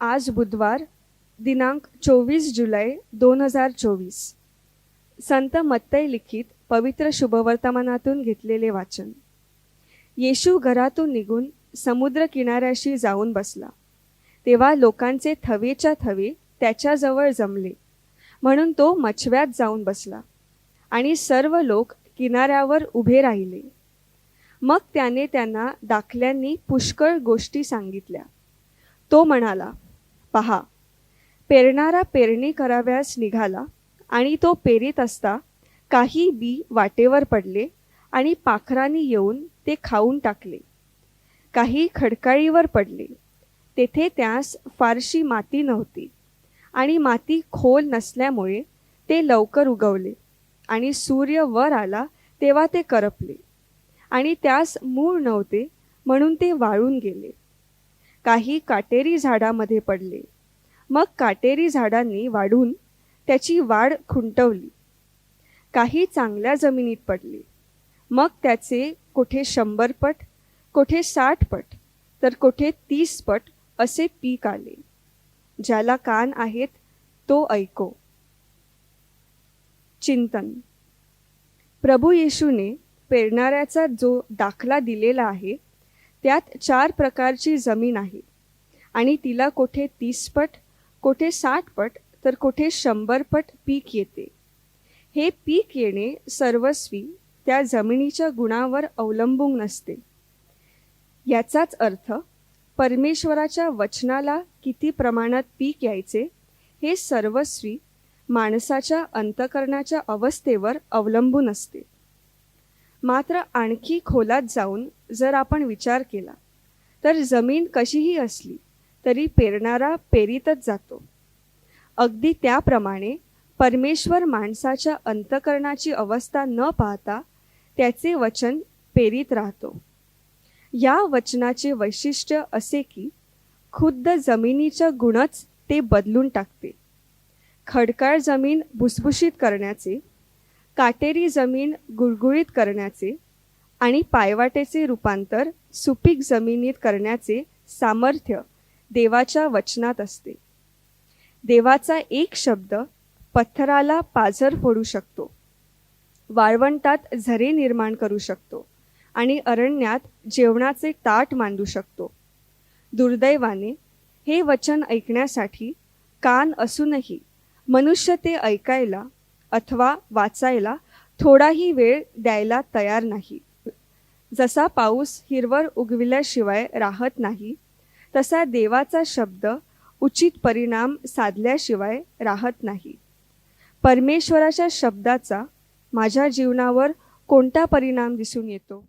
आज बुधवार दिनांक चोवीस जुलै दोन हजार चोवीस. संत मत्तय लिखित पवित्र शुभवर्तमानातून घेतलेले वाचन. येशू घरातून निघून समुद्र किनाऱ्याशी जाऊन बसला. तेव्हा लोकांचे थवेच्या थवे त्याच्याजवळ जमले. म्हणून तो मछव्यात जाऊन बसला आणि सर्व लोक किनाऱ्यावर उभे राहिले. मग त्याने त्यांना दाखल्यांनी पुष्कळ गोष्टी सांगितल्या. तो म्हणाला पहा. पेरणारा पेरणी कराव्यास निघाला आणि तो पेरीत असता काही बी वाटेवर पडले आणि पाखरांनी येऊन ते खाऊन टाकले. काही खडकाळीवर पडले. तेथे त्यास फारशी माती नव्हती आणि माती खोल नसल्यामुळे ते लवकर उगवले आणि सूर्य वर आला तेव्हा ते करपले आणि त्यास मूळ नव्हते म्हणून ते वाळून गेले. काही काटेरी झाडामध्ये पडले. मग काटेरी झाडांनी वाढून त्याची वाढ खुंटवली. काही चांगल्या जमिनीत पडले. मग त्याचे कोठे शंभर पट कोठे साठ पट तर कोठे तीस पट असे पीक आले. ज्याला कान आहेत तो ऐको. चिंतन. प्रभू येशूने पेरणाऱ्याचा जो दाखला दिलेला आहे त्यात चार प्रकारची जमीन आहे. आणि तिला कोठे तीस पट कोठे साठ पट तर कोठे शंभर पट पीक येते. हे पीक येणे सर्वस्वी त्या जमिनीच्या गुणावर अवलंबून नसते. याचाच अर्थ परमेश्वराच्या वचनाला किती प्रमाणात पीक यायचे हे सर्वस्वी माणसाच्या अंतकरणाच्या अवस्थेवर अवलंबून असते. मात्र आणखी खोलात जाऊन जर आपण विचार केला तर जमीन कशीही असली तरी पेरणारा पेरीतच जातो. अगदी त्याप्रमाणे परमेश्वर माणसाच्या अंतकरणाची अवस्था न पाहता त्याचे वचन पेरीत राहतो. या वचनाचे वैशिष्ट्य असे की खुद्द जमिनीच्या गुणच ते बदलून टाकते. खडकाळ जमीन भुसभुशीत करण्याचे काटेरी जमीन गुळगुळीत करण्याचे आणि पायवाटेचे रूपांतर सुपीक जमिनीत करण्याचे सामर्थ्य देवाच्या वचनात असते. देवाचा एक शब्द पत्थराला पाझर फोडू शकतो. वाळवंटात झरे निर्माण करू शकतो आणि अरण्यात जेवणाचे ताट मांडू शकतो. दुर्दैवाने हे वचन ऐकण्यासाठी कान असूनही मनुष्य ते ऐकायला अथवा वाचायला थोडाही वेळ द्यायला तयार नाही. जसा पाऊस हिरवर उगविल्याशिवाय राहत नाही तसा देवाचा शब्द उचित परिणाम साधल्याशिवाय राहत नाही. परमेश्वराच्या शब्दाचा माझ्या जीवनावर कोणता परिणाम दिसून येतो?